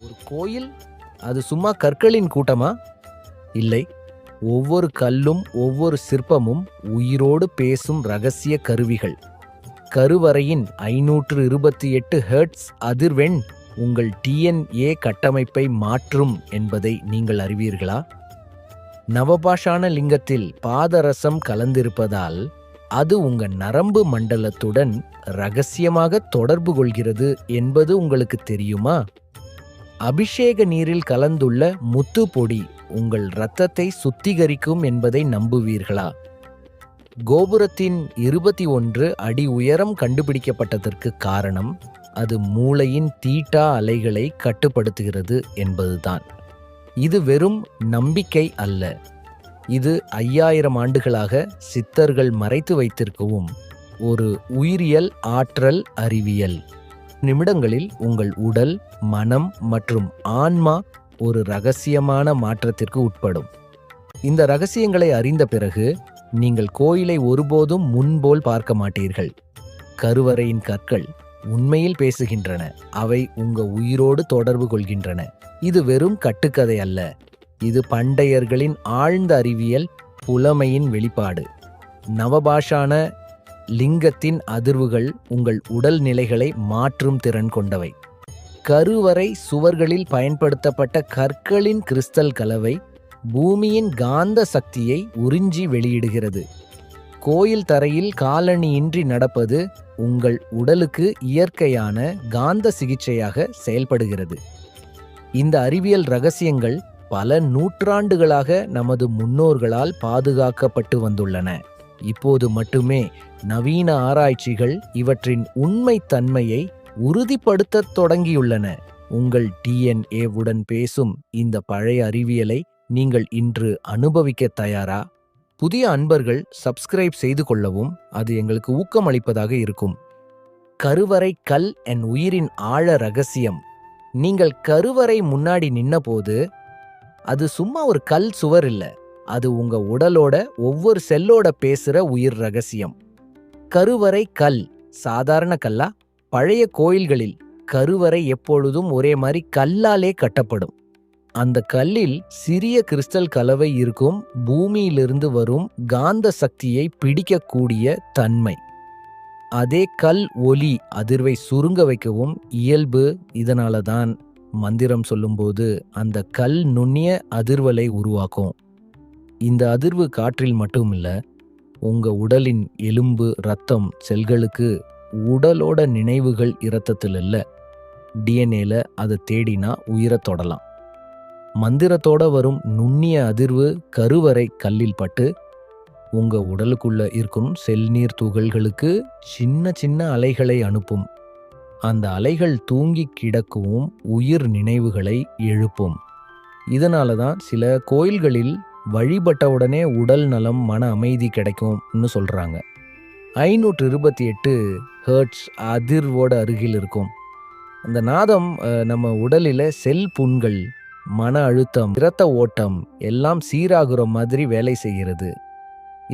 ஒரு கோயில்? அது சும்மா கற்களின் கூட்டமா? இல்லை. ஒவ்வொரு கல்லும் ஒவ்வொரு சிற்பமும் உயிரோடு பேசும் ரகசிய கருவிகள். கருவறையின் ஐநூற்று இருபத்தி எட்டு ஹெர்ட்ஸ் அதிர்வெண் உங்கள் டிஎன்ஏ கட்டமைப்பை மாற்றும் என்பதை நீங்கள் அறிவீர்களா? நவபாஷான லிங்கத்தில் பாதரசம் கலந்திருப்பதால் அது உங்க நரம்பு மண்டலத்துடன் ரகசியமாக தொடர்பு கொள்கிறது என்பது உங்களுக்கு தெரியுமா? அபிஷேக நீரில் கலந்துள்ள முத்து பொடி உங்கள் இரத்தத்தை சுத்திகரிக்கும் என்பதை நம்புவீர்களா? கோபுரத்தின் இருபத்தி ஒன்று அடி உயரம் கண்டுபிடிக்கப்பட்டதற்கு காரணம் அது மூளையின் தீட்டா அலைகளை கட்டுப்படுத்துகிறது என்பதுதான். இது வெறும் நம்பிக்கை அல்ல. இது ஐயாயிரம் ஆண்டுகளாக சித்தர்கள் மறைத்து வைத்திருக்கவும் ஒரு உயிரியல் ஆற்றல் அறிவியல். நிமிடங்களில் உங்கள் உடல் மனம் மற்றும் ஆன்மா ஒரு ரகசியமான மாற்றத்திற்கு உட்படும். இந்த ரகசியங்களை அறிந்த பிறகு நீங்கள் கோயிலை ஒருபோதும் முன்போல் பார்க்க மாட்டீர்கள். கருவறையின் கற்கள் உண்மையில் பேசுகின்றன. அவை உங்க உயிரோடு தொடர்பு கொள்கின்றன. இது வெறும் கட்டுக்கதை அல்ல. இது பண்டையர்களின் ஆழ்ந்த அறிவியல் புலமையின் வெளிப்பாடு. நவபாஷான லிங்கத்தின் அதிர்வுகள் உங்கள் உடல் நிலைகளை மாற்றும் திறன் கொண்டவை. கருவறை சுவர்களில் பயன்படுத்தப்பட்ட கற்களின் கிறிஸ்டல் கலவை பூமியின் காந்த சக்தியை உறிஞ்சி வெளியிடுகிறது. கோயில் தரையில் காலணியின்றி நடப்பது உங்கள் உடலுக்கு இயற்கையான காந்த சிகிச்சையாக செயல்படுகிறது. இந்த அறிவியல் ரகசியங்கள் பல நூற்றாண்டுகளாக நமது முன்னோர்களால் பாதுகாக்கப்பட்டு வந்துள்ளன. இப்போது மட்டுமே நவீன ஆராய்ச்சிகள் இவற்றின் உண்மைத்தன்மையை உறுதிப்படுத்தத் தொடங்கியுள்ளன. உங்கள் டிஎன்ஏவுடன் பேசும் இந்த பழைய அறிவியலை நீங்கள் இன்று அனுபவிக்க தயாரா? புதிய அன்பர்கள் சப்ஸ்கிரைப் செய்து கொள்ளவும் அது எங்களுக்கு ஊக்கமளிப்பதாக இருக்கும். கருவறை கல் என் உயிரின் ஆழ ரகசியம். நீங்கள் கருவறை முன்னாடி நின்னபோது அது சும்மா ஒரு கல் சுவர் இல்ல. அது உங்க உடலோட ஒவ்வொரு செல்லோட பேசுற உயிர் ரகசியம். கருவறை கல் சாதாரண கல்லா? பழைய கோயில்களில் கருவறை எப்பொழுதும் ஒரே மாதிரி கல்லாலே கட்டப்படும். அந்த கல்லில் சிறிய கிறிஸ்டல் கலவை இருக்கும் பூமியிலிருந்து வரும் காந்த சக்தியை பிடிக்கக்கூடிய தன்மை. அதே கல் ஒலி அதிர்வை சுருங்க வைக்கவும் இயல்பு. இதனால தான் மந்திரம் சொல்லும்போது அந்த கல் நுண்ணிய அதிர்வலை உருவாக்கும். இந்த அதிர்வு காற்றில் மட்டும் இல்ல உங்க உடலின் எலும்பு ரத்தம் செல்களுக்கு உடலோட நினைவுகள் இரத்தத்தில் இல்லை டிஎன்ஏல அதை தேடினா உயிரை தொடலாம். மந்திரத்தோட வரும் நுண்ணிய அதிர்வு கருவறை கல்லில் பட்டு உங்க உடலுக்குள்ள இருக்கும் செல்நீர் துகள்களுக்கு சின்ன சின்ன அலைகளை அனுப்பும். அந்த அலைகள் தூங்கி கிடக்கவும் உயிர் நினைவுகளை எழுப்பும். இதனால தான் சில கோயில்களில் வழிபட்ட உடனே உடல் நலம் மன அமைதி கிடைக்கும்னு சொல்கிறாங்க ஐநூற்று இருபத்தி எட்டு ஹேர்ட்ஸ் அதிர்வோட அருகில் இருக்கும். அந்த நாதம் நம்ம உடலில் செல் புண்கள் மன அழுத்தம் இரத்த ஓட்டம் எல்லாம் சீராகிற மாதிரி வேலை செய்கிறது.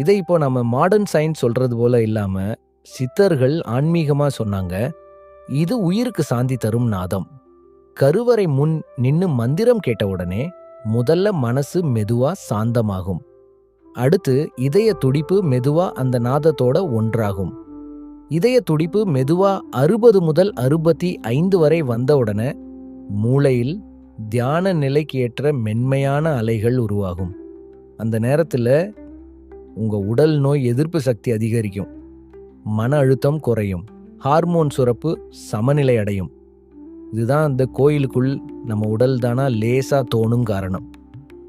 இதை இப்போ நம்ம மாடர்ன் சயின்ஸ் சொல்கிறது போல் இல்லாமல் சித்தர்கள் ஆன்மீகமாக சொன்னாங்க இது உயிருக்கு சாந்தி தரும் நாதம். கருவறை முன் நின்று மந்திரம் கேட்ட உடனே முதல்ல மனசு மெதுவா சாந்தமாகும். அடுத்து இதய துடிப்பு மெதுவா அந்த நாதத்தோட ஒன்றாகும். இதய துடிப்பு மெதுவா அறுபது முதல் அறுபத்தி ஐந்து வரை வந்தவுடனே மூளையில் தியான நிலைக்கு ஏற்ற மென்மையான அலைகள் உருவாகும். அந்த நேரத்தில் உங்க உடல் நோய் எதிர்ப்பு சக்தி அதிகரிக்கும். மன அழுத்தம் குறையும். ஹார்மோன் சுரப்பு சமநிலை அடையும். இதுதான் அந்த கோயிலுக்குள் நம்ம உடல் தானா லேசா தோணும் காரணம்.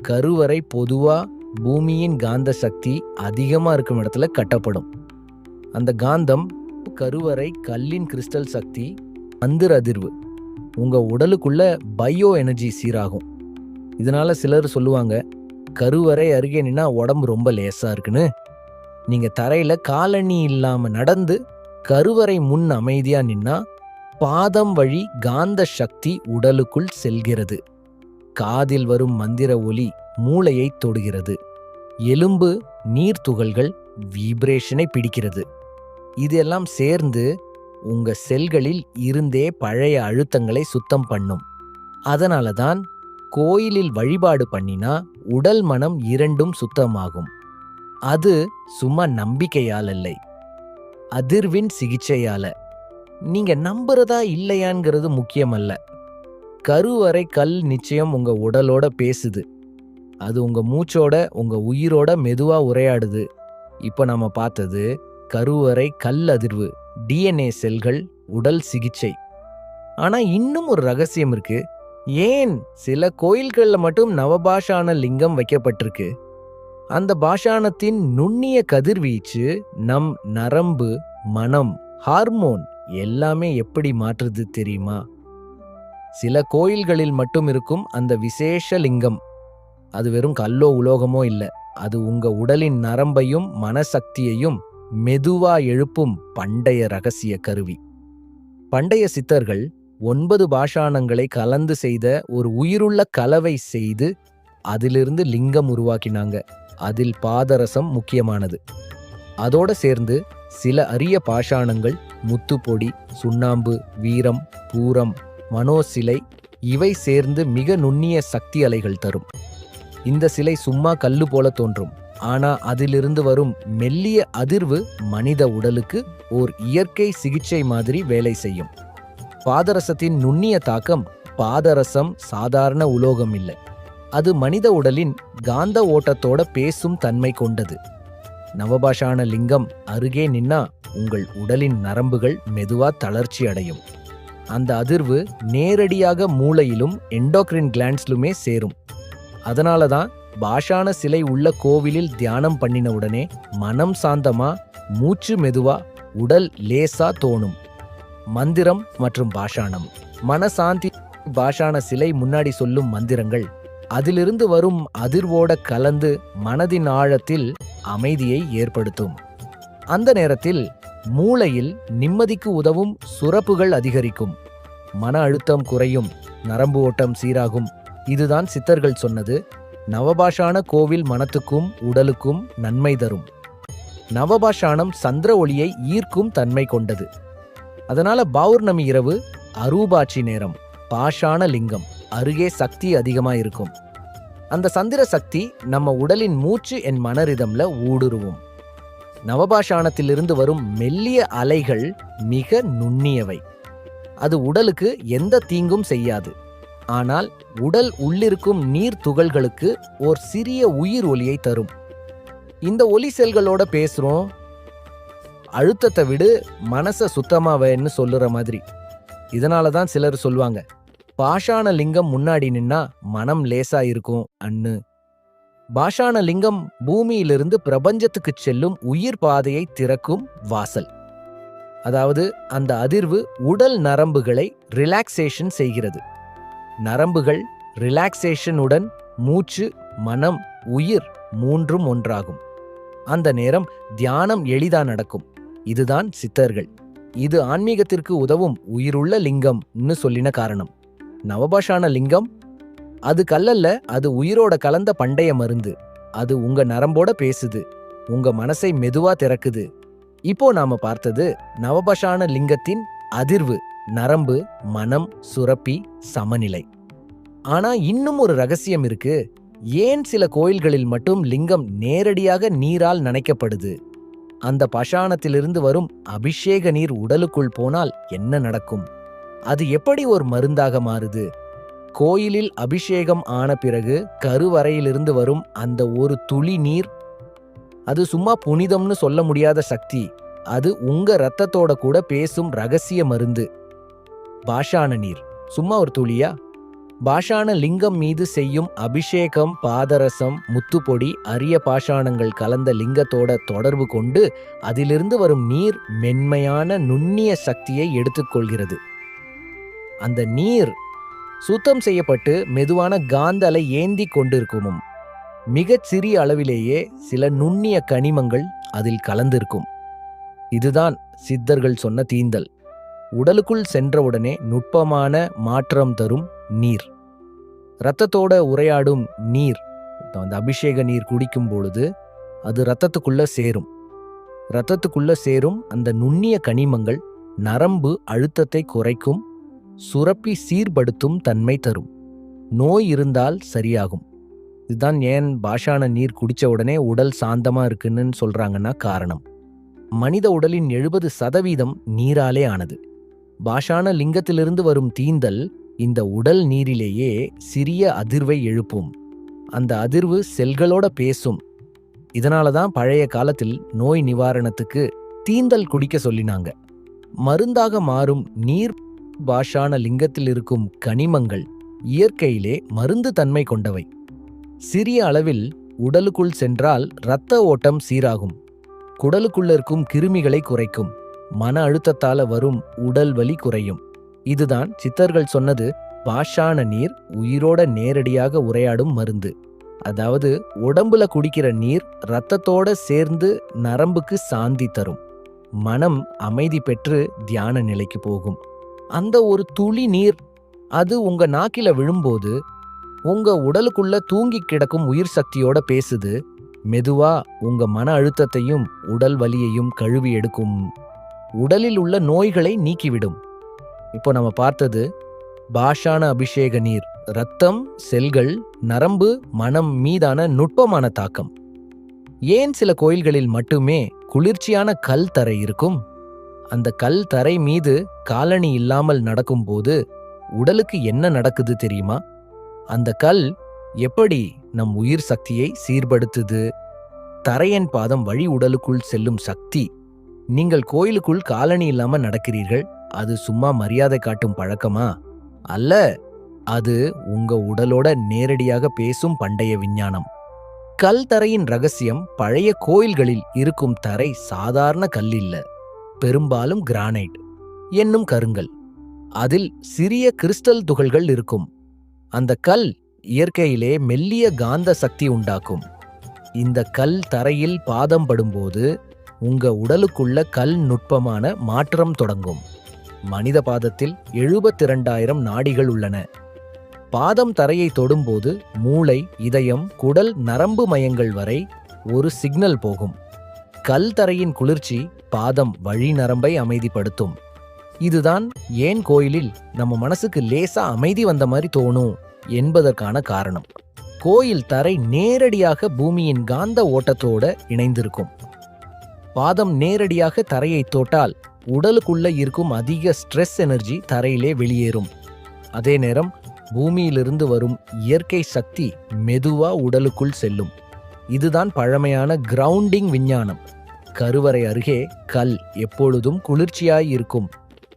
கருவறை பொதுவா பூமியின் காந்த சக்தி அதிகமா இருக்கும் இடத்துல கட்டப்படும். அந்த காந்தம் கருவறை கல்லின் கிறிஸ்டல் சக்தி மந்திர அதிர்வு. உங்க உடலுக்குள்ள பயோ எனர்ஜி சீராகும். இதனால சிலர் சொல்லுவாங்க கருவறை அருகே நின்னா உடம்பு ரொம்ப லேசா இருக்குன்னு. நீங்க தரையில காலணி இல்லாம நடந்து கருவறை முன் அமைதியா நின்னா பாதம் வழி காந்த சக்தி உடலுக்குள் செல்கிறது. காதில் வரும் மந்திர ஒலி மூளையை தொடுகிறது. எலும்பு நீர்த்துகள்கள் வீப்ரேஷனை பிடிக்கிறது. இதெல்லாம் சேர்ந்து உங்க செல்களில் இருந்தே பழைய அழுத்தங்களை சுத்தம் பண்ணும். அதனால தான் கோயிலில் வழிபாடு பண்ணினா உடல் மனம் இரண்டும் சுத்தமாகும். அது சும்மா நம்பிக்கையால் இல்லை அதிர்வின் சிகிச்சையால. நீங்க நம்புறதா இல்லையாங்கிறது முக்கியமல்ல. கருவறை கல் நிச்சயம் உங்க உடலோட பேசுது. அது உங்க மூச்சோட உங்க உயிரோட மெதுவா உரையாடுது. இப்போ நம்ம பார்த்தது கருவறை கல் அதிர்வு டிஎன்ஏ செல்கள் உடல் சிகிச்சை. ஆனா இன்னும் ஒரு ரகசியம் இருக்கு. ஏன் சில கோயில்கள்ல மட்டும் நவபாஷான லிங்கம் வைக்கப்பட்டிருக்கு? அந்த பாஷானத்தின் நுண்ணிய கதிர்வீச்சு நம் நரம்பு மனம் ஹார்மோன் எல்லாமே எப்படி மாற்றுது தெரியுமா? சில கோயில்களில் மட்டும் இருக்கும் அந்த விசேஷ லிங்கம். அது வெறும் கல்லோ உலோகமோ இல்லை. அது உங்க உடலின் நரம்பையும் மனசக்தியையும் மெதுவா எழுப்பும் பண்டைய ரகசிய கருவி. பண்டைய சித்தர்கள் ஒன்பது பாஷாணங்களை கலந்து செய்த ஒரு உயிருள்ள கலவை செய்து அதிலிருந்து லிங்கம் உருவாக்கினாங்க. அதில் பாதரசம் முக்கியமானது. அதோட சேர்ந்து சில அரிய பாஷாணங்கள் முத்துப்பொடி சுண்ணாம்பு வீரம் பூரம் மனோசிலை இவை சேர்ந்து மிக நுண்ணிய சக்தி அலைகள் தரும். இந்த சிலை சும்மா கல்லு போல தோன்றும். ஆனா அதிலிருந்து வரும் மெல்லிய அதிர்வு மனித உடலுக்கு ஓர் இயற்கை சிகிச்சை மாதிரி வேலை செய்யும். பாதரசத்தின் நுண்ணிய தாக்கம் பாதரசம் சாதாரண உலோகம் இல்லை. அது மனித உடலின் காந்த ஓட்டத்தோட பேசும் தன்மை கொண்டது. நவபாஷான லிங்கம் அருகே நின்னா உங்கள் உடலின் நரம்புகள் மெதுவா தளர்ச்சி அடையும். அந்த அதிர்வு நேரடியாக மூளையிலும் எண்டோக்ரின் கிளாண்ட்ஸ்லுமே சேரும். அதனால தான் பாஷான சிலை உள்ள கோவிலில் தியானம் பண்ணின உடனே மனம் சாந்தமா மூச்சு மெதுவா உடல் லேசா தோணும். மந்திரம் மற்றும் பாஷாணம். மனசாந்தி பாஷான சிலை முன்னாடி சொல்லும் மந்திரங்கள். அதிலிருந்து வரும் அதிர்வோட கலந்து மனதின் ஆழத்தில் அமைதியை ஏற்படுத்தும். அந்த நேரத்தில் மூளையில் நிம்மதிக்கு உதவும் சுரப்புகள் அதிகரிக்கும். மன அழுத்தம் குறையும் நரம்பு ஓட்டம் சீராகும். இதுதான் சித்தர்கள் சொன்னது. நவபாஷான கோவில் மனத்துக்கும் உடலுக்கும் நன்மை தரும். நவபாஷானம் சந்திர ஒளியை ஈர்க்கும் தன்மை கொண்டது. அதனால பௌர்ணமி இரவு அரூபாட்சி நேரம் பாஷான லிங்கம் அருகே சக்தி அதிகமாக இருக்கும் அந்த சந்திர சக்தி நம்ம உடலின் மூச்சு என் மனரிதம்ல ஊடுருவும். நவபாஷாணத்திலிருந்து வரும் மெல்லிய அலைகள் மிக நுண்ணியவை. அது உடலுக்கு எந்த தீங்கும் செய்யாது. ஆனால் உடல் உள்ளிருக்கும் நீர் துகள்களுக்கு ஓர் சிறிய உயிர் ஒலியை தரும். இந்த ஒலி செல்களோட பேசுறோம். அழுத்தத்தை விடு மனசை சுத்தமாவேன்னு சொல்லுற மாதிரி. இதனால தான் சிலர் சொல்லுவாங்க பாஷாண லிங்கம் முன்னாடி நின்னா மனம் லேசா இருக்கும் அன்னு பாஷாண லிங்கம் பூமியிலிருந்து பிரபஞ்சத்துக்கு செல்லும் உயிர் பாதையை திறக்கும் வாசல். அதாவது அந்த அதிர்வு உடல் நரம்புகளை ரிலாக்ஸேஷன் செய்கிறது. நரம்புகள் ரிலாக்ஸேஷனுடன் மூச்சு மனம் உயிர் மூன்றும் ஒன்றாகும். அந்த நேரம் தியானம் எளிதா நடக்கும். இதுதான் சித்தர்கள். இது ஆன்மீகத்திற்கு உதவும் உயிருள்ள லிங்கம்னு சொல்லின காரணம். நவபாஷான லிங்கம்? அது கல்லல்ல அது உயிரோட கலந்த பண்டைய மருந்து. அது உங்க நரம்போட பேசுது. உங்க மனசை மெதுவா திறக்குது. இப்போ நாம பார்த்தது நவபாஷான லிங்கத்தின் அதிர்வு நரம்பு மனம் சுரப்பி சமநிலை. ஆனா இன்னும் ஒரு ரகசியம் இருக்கு. ஏன் சில கோயில்களில் மட்டும் லிங்கம் நேரடியாக நீரால் நனைக்கப்படுது? அந்த பஷாணத்திலிருந்து வரும் அபிஷேக நீர் உடலுக்குள் போனால் என்ன நடக்கும்? அது எப்படி ஒரு மருந்தாக மாறுது? கோயிலில் அபிஷேகம் ஆன பிறகு கருவறையிலிருந்து வரும் அந்த ஒரு துளி நீர்? அது சும்மா புனிதம்னு சொல்ல முடியாத சக்தி. அது உங்க ரத்தத்தோட கூட பேசும் ரகசிய மருந்து. பாஷான நீர். சும்மா ஒரு துளியா? பாஷான லிங்கம் மீது செய்யும் அபிஷேகம் பாதரசம் முத்துப்பொடி அரிய பாஷாணங்கள் கலந்த லிங்கத்தோட தொடர்பு கொண்டு அதிலிருந்து வரும் நீர் மென்மையான நுண்ணிய சக்தியை எடுத்துக்கொள்கிறது. அந்த நீர் சுத்தம் செய்யப்பட்டு மெதுவான காந்த அலை ஏந்தி கொண்டிருக்குமும். மிகச் சிறிய அளவிலேயே சில நுண்ணிய கனிமங்கள் அதில் கலந்திருக்கும். இதுதான் சித்தர்கள் சொன்ன தீந்தல். உடலுக்குள் சென்றவுடனே நுட்பமான மாற்றம் தரும் நீர். இரத்தத்தோட உரையாடும் நீர் அந்த அபிஷேக நீர் குடிக்கும் பொழுது அது இரத்தத்துக்குள்ள சேரும். இரத்தத்துக்குள்ள சேரும் அந்த நுண்ணிய கனிமங்கள் நரம்பு அழுத்தத்தை குறைக்கும் சுரப்பி சீர்படுத்தும் தன்மை தரும். நோய் இருந்தால் சரியாகும். இதுதான் ஏன் பாஷான நீர் குடிச்ச உடனே உடல் சாந்தமா இருக்குன்னு சொல்றாங்கன்னா காரணம். மனித உடலின் எழுபது சதவீதம் நீராலே ஆனது. பாஷான லிங்கத்திலிருந்து வரும் தீந்தல் இந்த உடல் நீரிலேயே சிறிய அதிர்வை எழுப்பும். அந்த அதிர்வு செல்களோட பேசும். இதனால தான் பழைய காலத்தில் நோய் நிவாரணத்துக்கு தீந்தல் குடிக்க சொல்லினாங்க. மருந்தாக மாறும் நீர் பாஷான லிங்கத்தில் இருக்கும் கனிமங்கள் இயற்கையிலே மருந்து தன்மை கொண்டவை. சிறிய அளவில் உடலுக்குள் சென்றால் இரத்த ஓட்டம் சீராகும். குடலுக்குள்ள இருக்கும் கிருமிகளை குறைக்கும். மன அழுத்தத்தால வரும் உடல் வலி குறையும். இதுதான் சித்தர்கள் சொன்னது பாஷான நீர் உயிரோட நேரடியாக உரையாடும் மருந்து. அதாவது உடம்புல குடிக்கிற நீர் இரத்தத்தோட சேர்ந்து நரம்புக்கு சாந்தி தரும். மனம் அமைதி பெற்று தியான நிலைக்கு போகும். அந்த ஒரு துளி நீர் அது உங்க நாக்கில விழும்போது உங்க உடலுக்குள்ள தூங்கி கிடக்கும் உயிர் சக்தியோட பேசுது. மெதுவா உங்க மன அழுத்தத்தையும் உடல் வலியையும் கழுவி எடுக்கும். உடலில் உள்ள நோய்களை நீக்கிவிடும். இப்போ நம்ம பார்த்தது பாஷான அபிஷேக நீர். ரத்தம் செல்கள் நரம்பு மனம் மீதான நுட்பமான தாக்கம். ஏன் சில கோயில்களில் மட்டுமே குளிர்ச்சியான கல் தரை இருக்கும்? அந்த கல் தரை மீது காலணி இல்லாமல் நடக்கும்போது உடலுக்கு என்ன நடக்குது தெரியுமா? அந்த கல் எப்படி நம் உயிர் சக்தியை சீர்படுத்துது? தரையன் பாதம் வழி உடலுக்குள் செல்லும் சக்தி. நீங்கள் கோயிலுக்குள் காலணி இல்லாம நடக்கிறீர்கள் அது சும்மா மரியாதை காட்டும் பழக்கமா? அல்ல அது உங்க உடலோட நேரடியாக பேசும் பண்டைய விஞ்ஞானம். கல் தரையின் ரகசியம் பழைய கோயில்களில் இருக்கும் தரை சாதாரண கல் இல்லை. பெரும்பாலும் கிரானைட் என்னும் கருங்கல். அதில் சிறிய கிறிஸ்டல் துகள்கள் இருக்கும். அந்த கல் இயற்கையிலே மெல்லிய காந்த சக்தி உண்டாக்கும். இந்த கல் தரையில் பாதம் படும்போது உங்க உடலுக்குள்ள கல் நுட்பமான மாற்றம் தொடங்கும். மனித பாதத்தில் எழுபத்திரண்டாயிரம் நாடிகள் உள்ளன. பாதம் தரையை தொடும்போது மூளை இதயம் குடல் நரம்பு மயங்கள் வரை ஒரு சிக்னல் போகும். கல் தரையின் குளிர்ச்சி பாதம் வழி நரம்பை அமைதிப்படுத்தும். இதுதான் ஏன் கோயிலில் நம்ம மனசுக்கு லேசா அமைதி வந்த மாதிரி தோணும் என்பதற்கான காரணம். கோயில் தரை நேரடியாக பூமியின் காந்த ஓட்டத்தோட இணைந்திருக்கும். பாதம் நேரடியாக தரையை தொட்டால் உடலுக்குள்ள இருக்கும் அதிக ஸ்ட்ரெஸ் எனர்ஜி தரையிலே வெளியேறும். அதே நேரம் பூமியிலிருந்து வரும் இயற்கை சக்தி மெதுவா உடலுக்குள் செல்லும். இதுதான் பழமையான கிரவுண்டிங் விஞ்ஞானம். கருவறை அருகே கல் எப்பொழுதும் குளிர்ச்சியாய் இருக்கும்.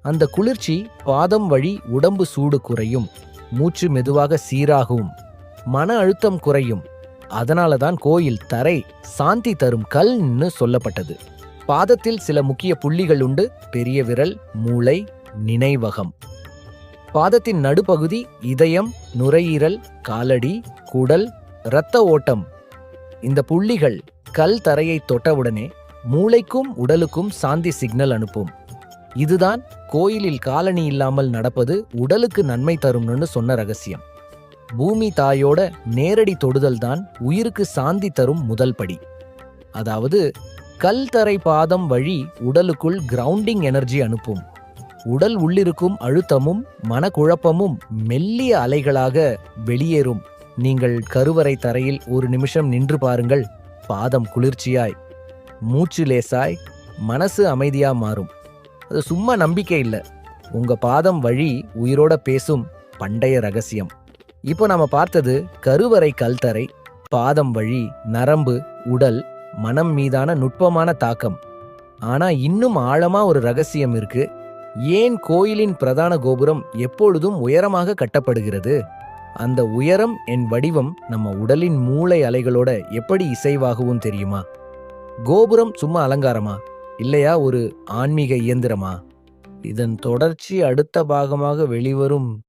அந்த குளிர்ச்சி பாதம் வழி உடம்பு சூடு குறையும். மூச்சு மெதுவாக சீராகும். மன அழுத்தம் குறையும். அதனால தான் கோயில் தரை சாந்தி தரும் கல்னு சொல்லப்பட்டது. பாதத்தில் சில முக்கிய புள்ளிகள் உண்டு. பெரிய விரல் மூளை நினைவகம். பாதத்தின் நடுப்பகுதி இதயம் நுரையீரல் காலடி குடல் இரத்த ஓட்டம். இந்த புள்ளிகள் கல் தரையை தொட்டவுடனே மூளைக்கும் உடலுக்கும் சாந்தி சிக்னல் அனுப்பும். இதுதான் கோயிலில் காலணி இல்லாமல் நடப்பது உடலுக்கு நன்மை தரும்னு சொன்ன ரகசியம். பூமி தாயோட நேரடி தொடுதல் தான் உயிருக்கு சாந்தி தரும் முதல் படி. அதாவது கல் தரை பாதம் வழி உடலுக்குள் கிரவுண்டிங் எனர்ஜி அனுப்பும். உடல் உள்ளிருக்கும் அழுத்தமும் மனக்குழப்பமும் மெல்லிய அலைகளாக வெளியேறும். நீங்கள் கருவறை தரையில் ஒரு நிமிஷம் நின்று பாருங்கள் பாதம் குளிர்ச்சியாய். மூச்சு லேசாய் மனசு அமைதியா மாறும். அது சும்மா நம்பிக்கை இல்லை. உங்க பாதம் வழி உயிரோட பேசும் பண்டைய ரகசியம். இப்போ நாம பார்த்தது கருவறை கல்தரை பாதம் வழி நரம்பு உடல் மனம் மீதான நுட்பமான தாக்கம். ஆனா இன்னும் ஆழமா ஒரு ரகசியம் இருக்கு. ஏன் கோயிலின் பிரதான கோபுரம் எப்பொழுதும் உயரமாக கட்டப்படுகிறது? அந்த உயரம் என் வடிவம் நம்ம உடலின் மூளை அலைகளோட எப்படி இசைவாகவும் தெரியுமா? கோபுரம் சும்மா அலங்காரமா? இல்லையா ஒரு ஆன்மீக இயந்திரமா? இதன் தொடர்ச்சி அடுத்த பாகமாக வெளிவரும்